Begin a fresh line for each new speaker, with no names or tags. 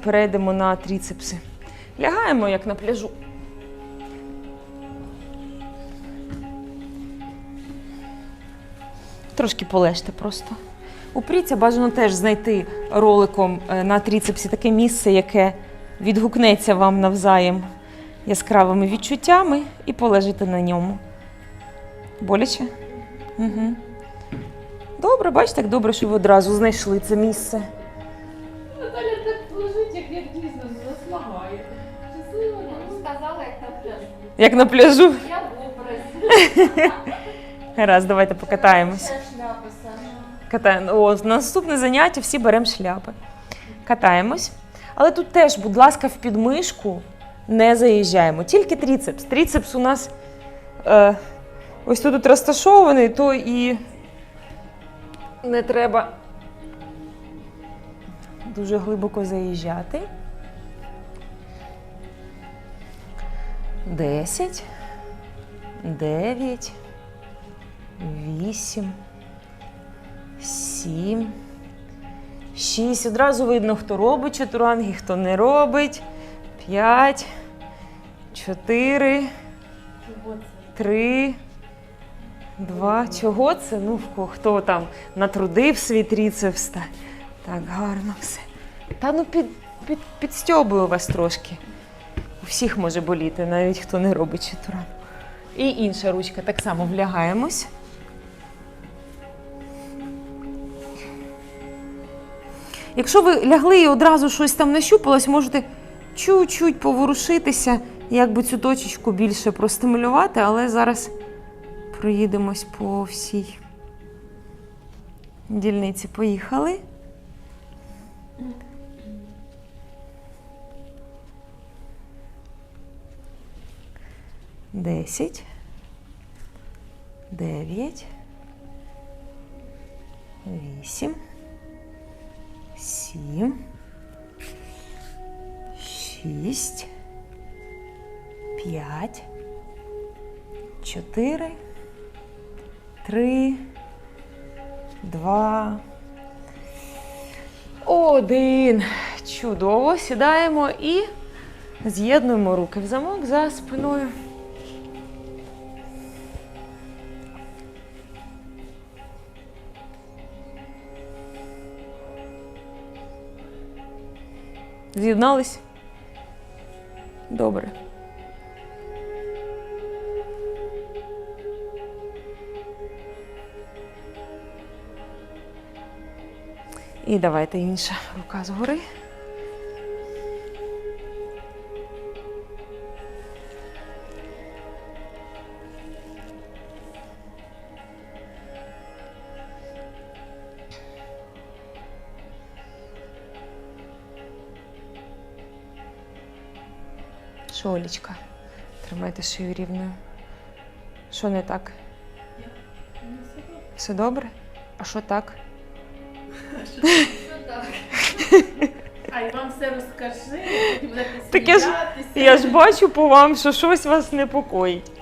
Перейдемо на тріцепси. Лягаємо як на пляжу. Трошки полежте просто. Упріться, бажано теж знайти роликом е, на тріцепсі таке місце, яке відгукнеться вам навзаєм яскравими відчуттями і полежите на ньому. Боляче? Угу. Добре, бачите, як добре, що ви одразу знайшли це місце.
Як
на пляжу. Я в образі.
Гаразд, давайте покатаємось. Катаємо. О, на наступне заняття всі беремо шляпи. Катаємось. Але тут теж, будь ласка, в підмишку не заїжджаємо. Тільки тріцепс. Тріцепс у нас е, ось тут розташований, то і не треба дуже глибоко заїжджати. Десять, дев'ять, вісім сім, шість. Одразу видно, хто робить чатуранги, хто не робить. П'ять, чотири, три, два. Чого це? Ну, хто там натрудив свій тріцепс. Так гарно все. Та ну під, під, підстьобую вас трошки. Всіх може боліти, навіть хто не робить чатуран. І інша ручка так само влягаємось. Якщо ви лягли і одразу щось там нащупалось, можете чуть-чуть поворушитися, якби цю точечку більше простимулювати, але зараз проїдемось по всій дільниці. Поїхали. Десять. Дев'ять. Вісім сім, шість, п'ять, чотири, три, два, один. Чудово. Сідаємо і з'єднуємо руки в замок за спиною. З'єднались? Добре. І давайте інша рука згори. Що, Олічка? Тримайте шию рівною. Що не так? Все добре? А що так?
А й вам все розкажи, будете
Так я ж-
сміятися.
Я ж бачу по вам, що щось вас непокоїть.